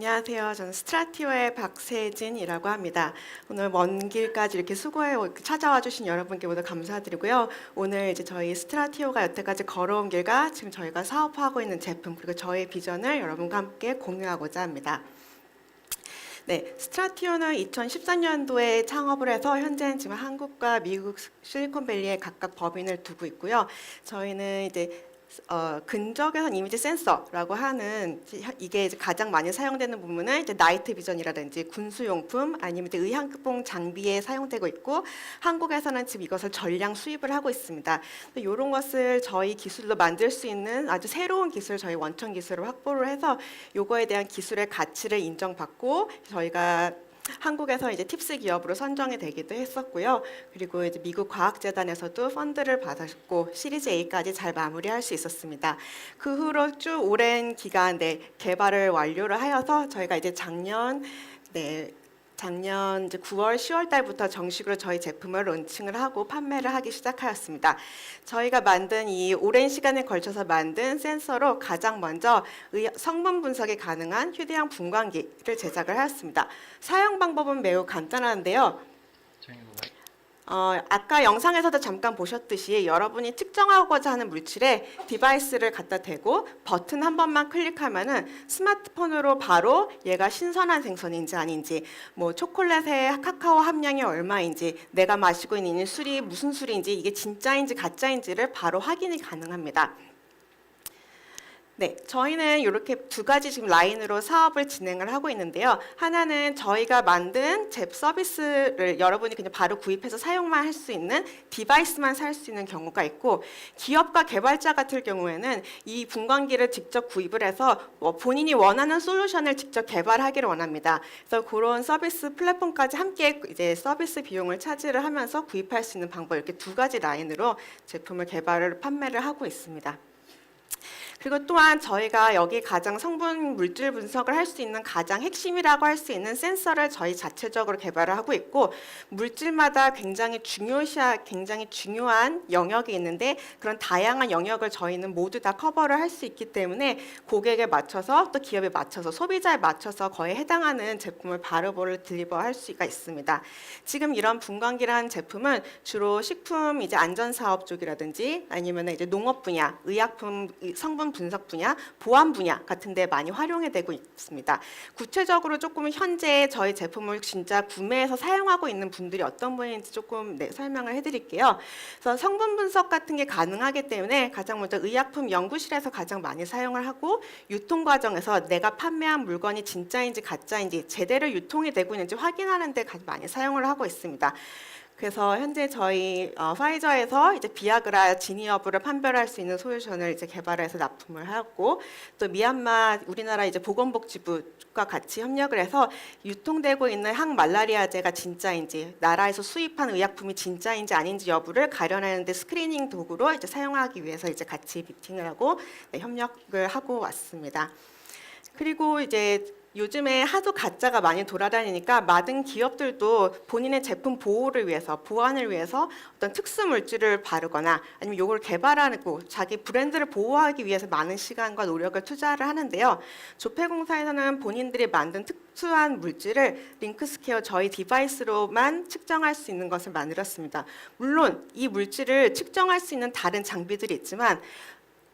예, 안녕하세요. 저는 스트라티오의 박세진이라고 합니다. 오늘 먼 길까지 이렇게 수고해 찾아와 주신 여러분께 모두 감사드리고요. 오늘 이제 저희 스트라티오가 여태까지 걸어온 길과 지금 저희가 사업하고 있는 제품 그리고 저의 비전을 여러분과 함께 공유하고자 합니다. 네, 스트라티오는 2014년도에 창업을 해서 현재는 지금 한국과 미국 실리콘밸리에 각각 법인을 두고 있고요. 저희는 이제 어, 근적외선 이미지 센서라고 하는 이게 이제 가장 많이 사용되는 부분은 이제 나이트 비전이라든지 군수용품 아니면 이제 의약품 장비에 사용되고 있고 한국에서는 지금 이것을 전량 수입을 하고 있습니다. 이런 것을 저희 기술로 만들 수 있는 아주 새로운 기술 저희 원천 기술을 확보를 해서 요거에 대한 기술의 가치를 인정받고 저희가 한국에서 이제 팁스 기업으로 선정이 되기도 했었고요. 그리고 이제 미국 과학재단에서도 펀드를 받았고 시리즈 A까지 잘 마무리할 수 있었습니다. 그 후로 쭉 오랜 기간 내 개발을 완료를 하여서 저희가 이제 작년 네 작년 이제 9월, 10월 달부터 정식으로 저희 제품을 론칭을 하고 판매를 하기 시작하였습니다. 저희가 만든 이 오랜 시간에 걸쳐서 만든 센서로 가장 먼저 의- 성분 분석이 가능한 휴대용 분광기를 제작을 하였습니다. 사용 방법은 매우 간단한데요. Light. 어, 아까 영상에서도 잠깐 보셨듯이 여러분이 측정하고자 하는 물질에 디바이스를 갖다 대고 버튼 한 번만 클릭하면은 스마트폰으로 바로 얘가 신선한 생선인지 아닌지 뭐 초콜릿의 카카오 함량이 얼마인지 내가 마시고 있는 이 술이 무슨 술인지 이게 진짜인지 가짜인지를 바로 확인이 가능합니다. 네, 저희는 이렇게 두 가지 지금 라인으로 사업을 진행을 하고 있는데요. 하나는 저희가 만든 제 서비스를 여러분이 그냥 바로 구입해서 사용만 할 수 있는 디바이스만 살 수 있는 경우가 있고 기업과 개발자 같은 경우에는 이 분광기를 직접 구입을 해서 뭐 본인이 원하는 솔루션을 직접 개발하기를 원합니다. 그래서 그런 서비스 플랫폼까지 함께 이제 서비스 비용을 차지를 하면서 구입할 수 있는 방법 이렇게 두 가지 라인으로 제품을 개발을 판매를 하고 있습니다. 그리고 또한 저희가 여기 가장 성분 물질 분석을 할 수 있는 가장 핵심이라고 할 수 있는 센서를 저희 자체적으로 개발을 하고 있고 물질마다 굉장히 중요시하 굉장히 중요한 영역이 있는데 그런 다양한 영역을 저희는 모두 다 커버를 할 수 있기 때문에 고객에 맞춰서 또 기업에 맞춰서 소비자에 맞춰서 거에 해당하는 제품을 바로바로 딜리버할 수가 있습니다. 지금 이런 분광기라는 제품은 주로 식품 이제 안전 사업 쪽이라든지 아니면 이제 농업 분야, 의약품 이 성분 분석 분야, 보안 분야 같은 데 많이 활용이 되고 있습니다. 구체적으로 조금 현재 저희 제품을 진짜 구매해서 사용하고 있는 분들이 어떤 분인지 조금 네, 설명을 해드릴게요. 그래서 성분 분석 같은 게 가능하기 때문에 가장 먼저 의약품 연구실에서 가장 많이 사용을 하고 유통 과정에서 내가 판매한 물건이 진짜인지 가짜인지 제대로 유통이 되고 있는지 확인하는 데 많이 사용을 하고 있습니다. 그래서 현재 저희 어, 파이저에서 이제 비아그라 진위 여부를 판별할 수 있는 솔루션을 이제 개발해서 납품을 하고 또 미얀마 우리나라 이제 보건복지부가 같이 협력을 해서 유통되고 있는 항말라리아제가 진짜인지 나라에서 수입한 의약품이 진짜인지 아닌지 여부를 가려내는데 스크리닝 도구로 이제 사용하기 위해서 이제 같이 미팅을 하고 네, 협력을 하고 왔습니다. 그리고 이제 요즘에 하도 가짜가 많이 돌아다니니까 많은 기업들도 본인의 제품 보호를 위해서 보안을 위해서 어떤 특수 물질을 바르거나 아니면 이걸 개발하고 자기 브랜드를 보호하기 위해서 많은 시간과 노력을 투자를 하는데요. 조폐공사에서는 본인들이 만든 특수한 물질을 링크스케어 저희 디바이스로만 측정할 수 있는 것을 만들었습니다. 물론 이 물질을 측정할 수 있는 다른 장비들이 있지만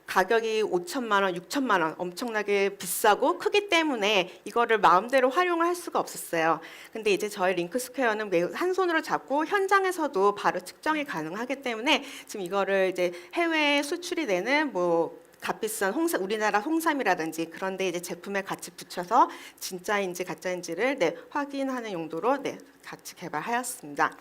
가격이 5천만 원, 6천만 원 엄청나게 비싸고 크기 때문에 이거를 마음대로 활용을 할 수가 없었어요. 근데 이제 저희 링크스퀘어는 매우 한 손으로 잡고 현장에서도 바로 측정이 가능하기 때문에 지금 이거를 이제 해외에 수출이 되는 뭐 값비싼 홍삼, 우리나라 홍삼이라든지 그런데 이제 제품에 같이 붙여서 진짜인지 가짜인지를 네, 확인하는 용도로 네, 같이 개발하였습니다.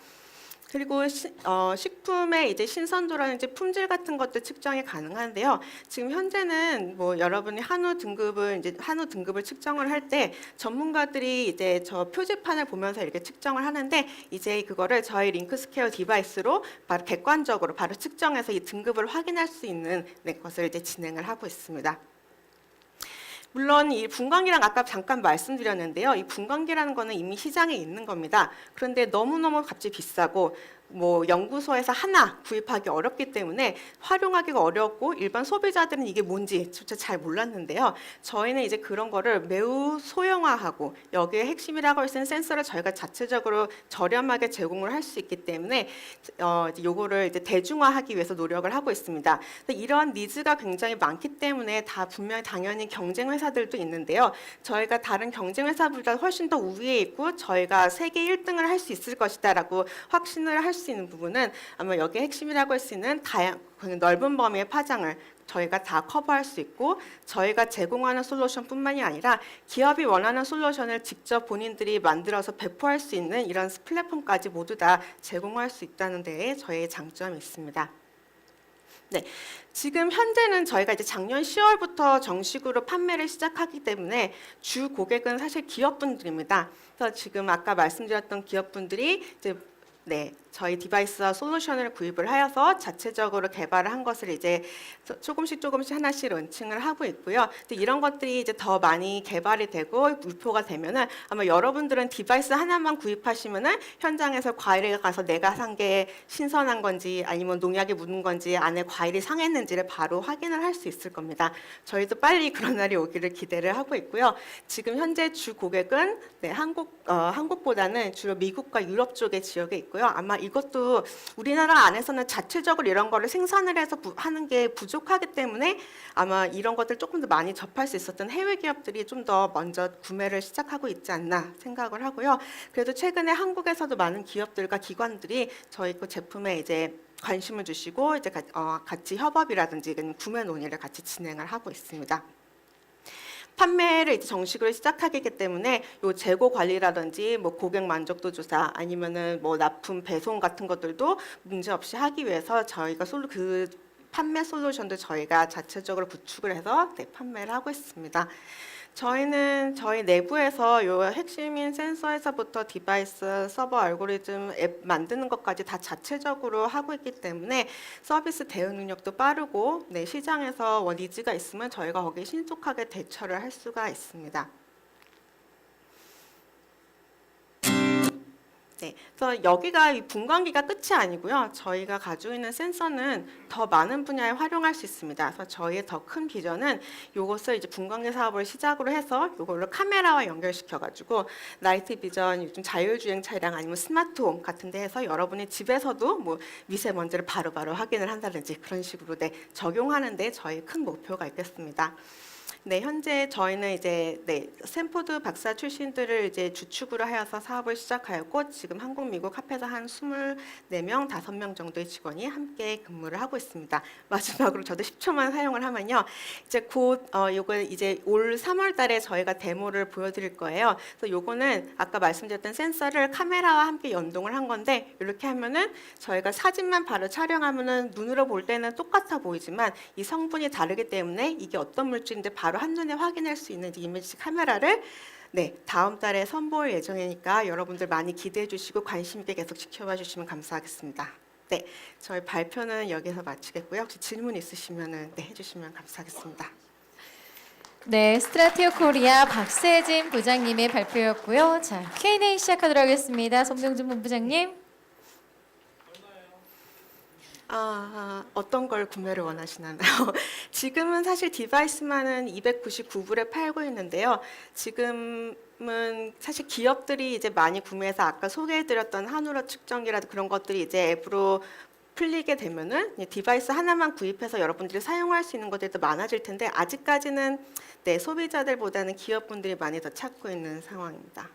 그리고 시, 어, 식품의 이제 신선도라든지 품질 같은 것도 측정이 가능한데요. 지금 현재는 뭐 여러분이 한우 등급을 이제 한우 등급을 측정을 할 때 전문가들이 이제 저 표지판을 보면서 이렇게 측정을 하는데 이제 그거를 저희 링크스케어 디바이스로 바로 객관적으로 바로 측정해서 이 등급을 확인할 수 있는 네, 것을 이제 진행을 하고 있습니다. 물론 이 분광기랑 아까 잠깐 말씀드렸는데요. 이 분광기라는 거는 이미 시장에 있는 겁니다. 그런데 너무너무 값이 비싸고 뭐 연구소에서 하나 구입하기 어렵기 때문에 활용하기가 어렵고 일반 소비자들은 이게 뭔지 조차 잘 몰랐는데요. 저희는 이제 그런 거를 매우 소형화하고 여기에 핵심이라고 할 수 있는 센서를 저희가 자체적으로 저렴하게 제공을 할 수 있기 때문에 어, 이제 요거를 이제 대중화하기 위해서 노력을 하고 있습니다. 이러한 니즈가 굉장히 많기 때문에 다 분명히 당연히 경쟁 회사들도 있는데요. 저희가 다른 경쟁 회사보다 훨씬 더 우위에 있고 저희가 세계 1등을 할 수 있을 것이다라고 확신을 할수 있는 부분은 아마 여기 핵심이라고 할 수 있는 다양 그 넓은 범위의 파장을 저희가 다 커버할 수 있고 저희가 제공하는 솔루션뿐만이 아니라 기업이 원하는 솔루션을 직접 본인들이 만들어서 배포할 수 있는 이런 플랫폼까지 모두 다 제공할 수 있다는 데에 저희의 장점이 있습니다. 네, 지금 현재는 저희가 이제 작년 10월부터 정식으로 판매를 시작하기 때문에 주 고객은 사실 기업분들입니다. 그래서 지금 아까 말씀드렸던 기업분들이 이제 네, 저희 디바이스와 솔루션을 구입을 하여서 자체적으로 개발을 한 것을 이제 조- 조금씩 조금씩 하나씩 런칭을 하고 있고요. 이런 것들이 이제 더 많이 개발이 되고 유포가 되면은 아마 여러분들은 디바이스 하나만 구입하시면은 현장에서 과일에 가서 내가 산 게 신선한 건지 아니면 농약이 묻은 건지 안에 과일이 상했는지를 바로 확인을 할 수 있을 겁니다. 저희도 빨리 그런 날이 오기를 기대를 하고 있고요. 지금 현재 주 고객은 네, 한국 어, 한국보다는 주로 미국과 유럽 쪽의 지역에 있고요. 아마 이것도 우리나라 안에서는 자체적으로 이런 거를 생산을 해서 부- 하는 게 부족하기 때문에 아마 이런 것들 조금 더 많이 접할 수 있었던 해외 기업들이 좀 더 먼저 구매를 시작하고 있지 않나 생각을 하고요. 그래도 최근에 한국에서도 많은 기업들과 기관들이 저희 그 제품에 이제 관심을 주시고 이제 가- 어, 같이 협업이라든지 구매 논의를 같이 진행을 하고 있습니다. 판매를 이제 정식으로 시작하기 때문에 요 재고 관리라든지 뭐 고객 만족도 조사 아니면은 뭐 납품 배송 같은 것들도 문제 없이 하기 위해서 저희가 솔루 그 판매 솔루션도 저희가 자체적으로 구축을 해서 네, 판매를 하고 있습니다. 저희는 저희 내부에서 요 핵심인 센서에서부터 디바이스, 서버 알고리즘, 앱 만드는 것까지 다 자체적으로 하고 있기 때문에 서비스 대응 능력도 빠르고 네, 시장에서 원 니즈가 있으면 저희가 거기에 신속하게 대처를 할 수가 있습니다. 네, 그래서 여기가 이 분광기가 끝이 아니고요. 저희가 가지고 있는 센서는 더 많은 분야에 활용할 수 있습니다. 그래서 저희의 더 큰 비전은 이것을 이제 분광기 사업을 시작으로 해서 이걸로 카메라와 연결시켜 가지고 나이트 비전, 요즘 자율주행 차량 아니면 스마트홈 같은 데 해서 여러분이 집에서도 뭐 미세먼지를 바로바로 확인을 한다든지 그런 식으로 네, 적용하는 데 저희 큰 목표가 있겠습니다. 네, 현재 저희는 이제 네, 샌포드 박사 출신들을 이제 주축으로 하여서 사업을 시작하였고 지금 한국, 미국 합해서 한 24명, 5명 정도의 직원이 함께 근무를 하고 있습니다. 마지막으로 저도 10초만 사용을 하면요. 이제 곧 어, 요거 이제 올 3월 달에 저희가 데모를 보여 드릴 거예요. 그래서 요거는 아까 말씀드렸던 센서를 카메라와 함께 연동을 한 건데 이렇게 하면은 저희가 사진만 바로 촬영하면은 눈으로 볼 때는 똑같아 보이지만 이 성분이 다르기 때문에 이게 어떤 물질인지 바로 한눈에 확인할 수 있는 이 이미지 카메라를 네 다음 달에 선보일 예정이니까 여러분들 많이 기대해 주시고 관심 있게 계속 지켜봐 주시면 감사하겠습니다. 네, 저희 발표는 여기서 마치겠고요. 혹시 질문 있으시면은 네 해주시면 감사하겠습니다. 네, 스트라티오 코리아 박세진 부장님의 발표였고요. 자, Q&A 시작하도록 하겠습니다. 송병준 본부장님. 아, 어떤 걸 구매를 원하시나요? 지금은 사실 디바이스만은 299불에 팔고 있는데요. 지금은 사실 기업들이 이제 많이 구매해서 아까 소개해드렸던 한우러 측정기라든 그런 것들이 이제 앱으로 풀리게 되면은 디바이스 하나만 구입해서 여러분들이 사용할 수 있는 것들도 많아질 텐데 아직까지는 네, 소비자들보다는 기업분들이 많이 더 찾고 있는 상황입니다.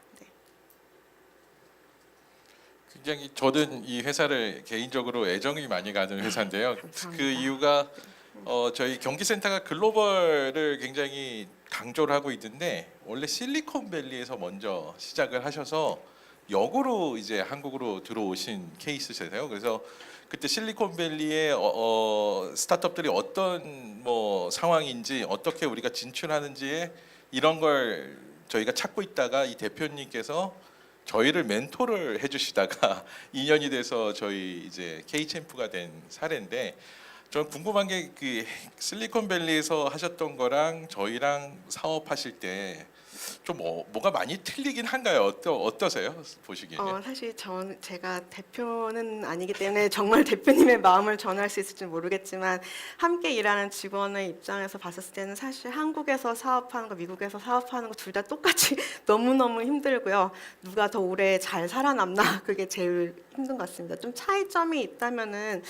네. 굉장히 저는 이 회사를 개인적으로 애정이 많이 가는 회사인데요. 감사합니다. 그 이유가 어, 저희 경기센터가 글로벌을 굉장히 강조를 하고 있는데 원래 실리콘밸리에서 먼저 시작을 하셔서 역으로 이제 한국으로 들어오신 케이스세요. 그래서 그때 실리콘밸리의 어, 어, 스타트업들이 어떤 뭐 상황인지 어떻게 우리가 진출하는지에 이런 걸 저희가 찾고 있다가 이 대표님께서 저희를 멘토를 해주시다가 2년이 돼서 저희 이제 K 챔프가 된 사례인데 저는 궁금한 게 그 실리콘밸리에서 하셨던 거랑 저희랑 사업하실 때 좀 뭐, 뭐가 많이 틀리긴 한가요? 어떠, 어떠세요? 보시기에는? 어, 사실 전 제가 대표는 아니기 때문에 정말 대표님의 마음을 전할 수 있을지 모르겠지만 함께 일하는 직원의 입장에서 봤을 때는 사실 한국에서 사업하는 거, 미국에서 사업하는 거 둘 다 똑같이 너무 너무 힘들고요. 누가 더 오래 잘 살아남나 그게 제일 힘든 것 같습니다. 좀 차이점이 있다면은.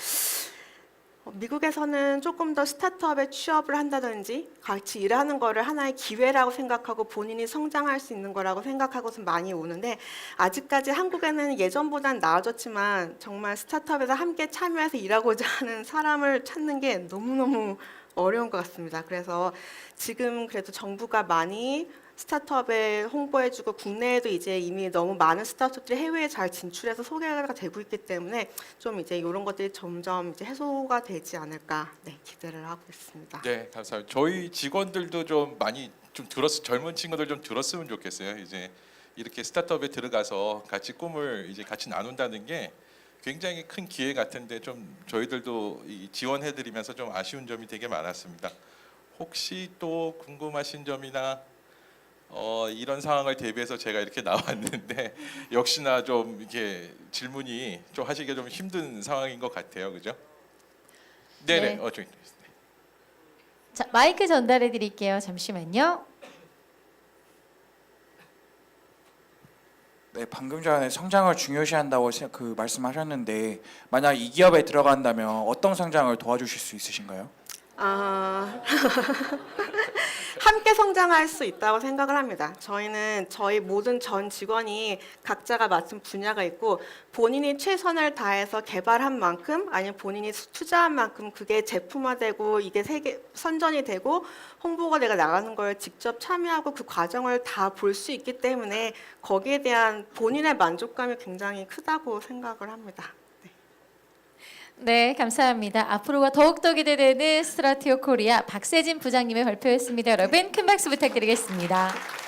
어, 미국에서는 조금 더 스타트업에 취업을 한다든지 같이 일하는 거를 하나의 기회라고 생각하고 본인이 성장할 수 있는 거라고 생각하고서 많이 오는데 아직까지 한국에는 예전보단 나아졌지만 정말 스타트업에서 함께 참여해서 일하고자 하는 사람을 찾는 게 너무너무 어려운 것 같습니다. 그래서 지금 그래도 정부가 많이 스타트업에 홍보해주고 국내에도 이제 이미 너무 많은 스타트업들이 해외에 잘 진출해서 소개가 되고 있기 때문에 좀 이제 이런 것들이 점점 이제 해소가 되지 않을까 네, 기대를 하고 있습니다. 네, 감사합니다. 저희 직원들도 좀 많이 좀 들었 젊은 친구들 좀 들었으면 좋겠어요. 이제 이렇게 스타트업에 들어가서 같이 꿈을 이제 같이 나눈다는 게 굉장히 큰 기회 같은데 좀 저희들도 이 지원해드리면서 좀 아쉬운 점이 되게 많았습니다. 혹시 또 궁금하신 점이나 어, 이런 상황을 대비해서 제가 이렇게 나왔는데 역시나 좀 이렇게 질문이 좀 하시기 좀 힘든 상황인 것 같아요, 그죠? 네네. 네. 어, 저기. 자, 마이크 전달해 드릴게요. 잠시만요. 네, 방금 전에 성장을 중요시한다고 세- 그 말씀하셨는데 만약 이 기업에 들어간다면 어떤 성장을 도와주실 수 있으신가요? 아, 함께 성장할 수 있다고 생각을 합니다. 저희는 저희 모든 전 직원이 각자가 맡은 분야가 있고 본인이 최선을 다해서 개발한 만큼 아니면 본인이 수- 투자한 만큼 그게 제품화되고 이게 세계 선전이 되고 홍보가 내가 나가는 걸 직접 참여하고 그 과정을 다 볼 수 있기 때문에 거기에 대한 본인의 만족감이 굉장히 크다고 생각을 합니다. 네, 감사합니다. 앞으로가 더욱더 기대되는 스트라티오 코리아 박세진 부장님의 발표였습니다. 여러분 큰 박수 부탁드리겠습니다.